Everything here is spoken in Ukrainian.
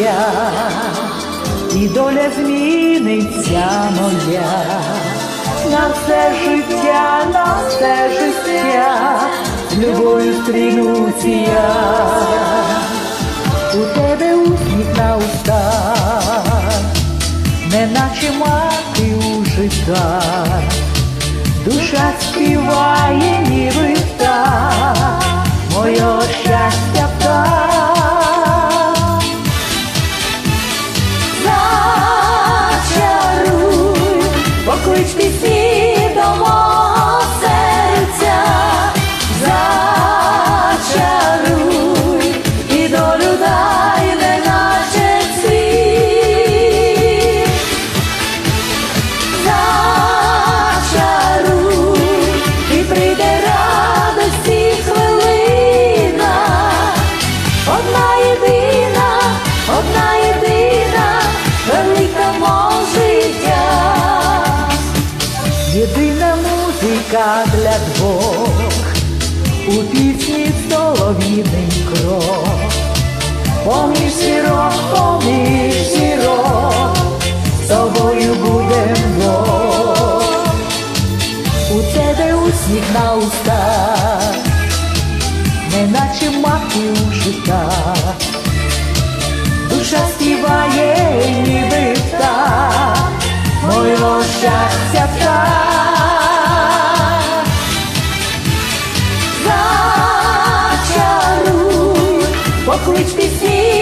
я, і доля зміниться моя, на все життя, на все життя, з любов'ю стрінуся я, у тебе усміх на устах, неначе мати у життах, душа співає ніби солов'їний крок, поміж сірок, поміж сірок, тобою будем Бог. У тебе усміх на устах, неначе мати у життах, душа співає, ніби так, моєго щастя так. Cockroach disease